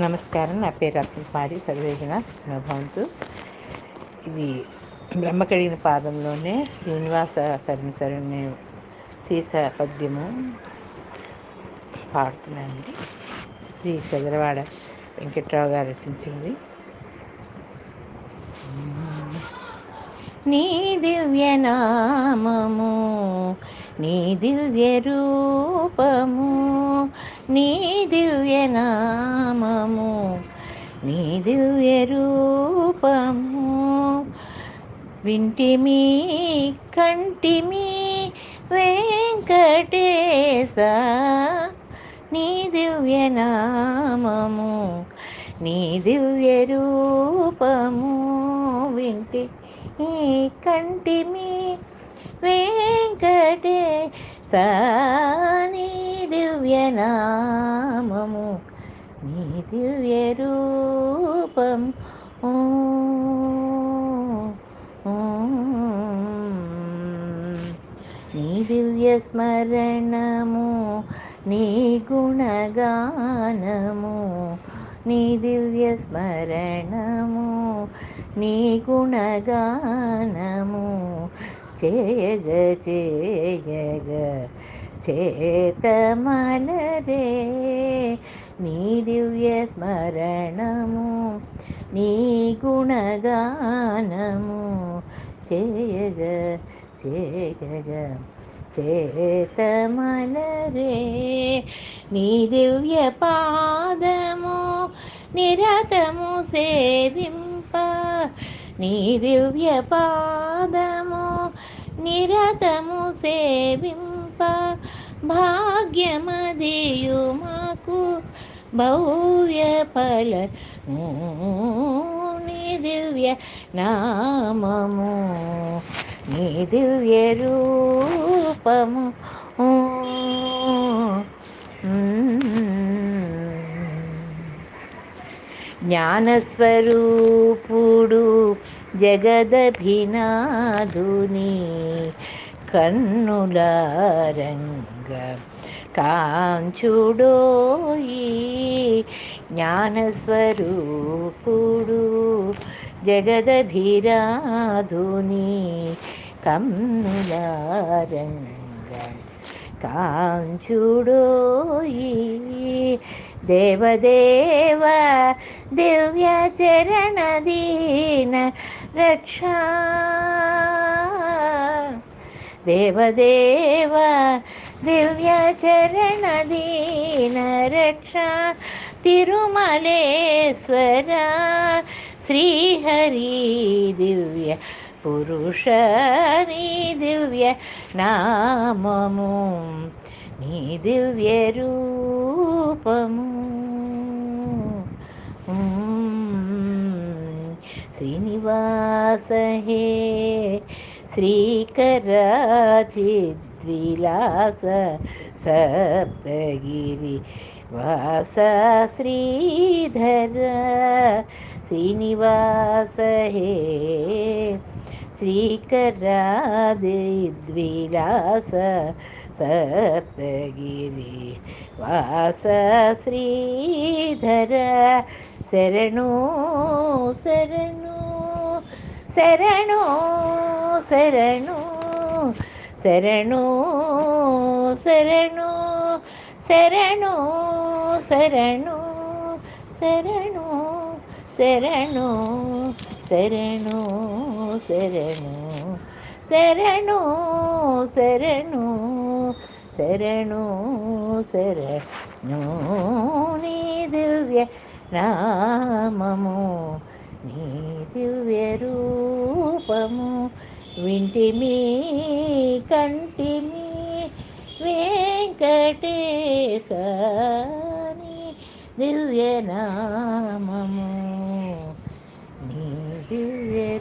నమస్కారం. నా పేరు రత్నపాడి సర్వేజన భవంతు ఇది బ్రహ్మ కడిగిన పాదంలోనే శ్రీనివాస కర్మసరణి సీస పద్యము పాడుతున్నానండి. శ్రీ చదరవాడ వెంకట్రావు గారు రచించింది. నీ దివ్యనామము నీ దివ్య రూపము నీ దివ్య నామము నీ దివ్య రూపము. వింటిమి కంటిమి వెంకటేశ నీ దివ్య నామము నీ దివ్య రూపము. వింటి ఈ కంటిమి వెంకటే నీ దివ్య నామము నీ దివ్య రూపం. నీ దివ్య స్మరణము నీ గుణగానము నీ దివ్య స్మరణము నీ గుణగానము చేయగ చేయగ చేతమలరే నీ దివ్య స్మరణము నీ గుణగానము చేయగ చేయగ చేతమలరే నీ దివ్య పాదము నిరతము సేవింప నీ దివ్య పాదము నిరతము సేవింప భాగ్యమదియు మాకు భవ్య ఫల నీ దివ్య నామము నీ దివ్య రూపము. జ్ఞానస్వరూపుడు జగదభినాధుని కన్నుల రంగ కాంచుడోయి జ్ఞానస్వరూపుడు. జగదభిరాధుని కన్నుల రంగ కాంచుడోయి దేవదేవ దివ్య చరణదీన రక్ష దేవదేవ దివ్య చరణ దీన రక్ష తిరుమలేశ్వర శ్రీహరి దివ్య పురుష దివ్య నామము నీ దివ్య రూపము सहे श्रीकराचिद्विलास सप्तगिरि वास श्रीधर श्रीनिवास हे श्रीकरादिद्विलास सप्तगिरि वास श्रीधर। शरणो शरणो। శరణు శరణు శరణు శరణు శరణు శరణు శరణు శరణు శరణు శరణు శరణు శరణు శరణు శరణు నీ దివ్య నామము నీ దివ్య రూపము వింటిమి కంటిమి వెంకటేశాని దివ్యనామము. నీ దివ్య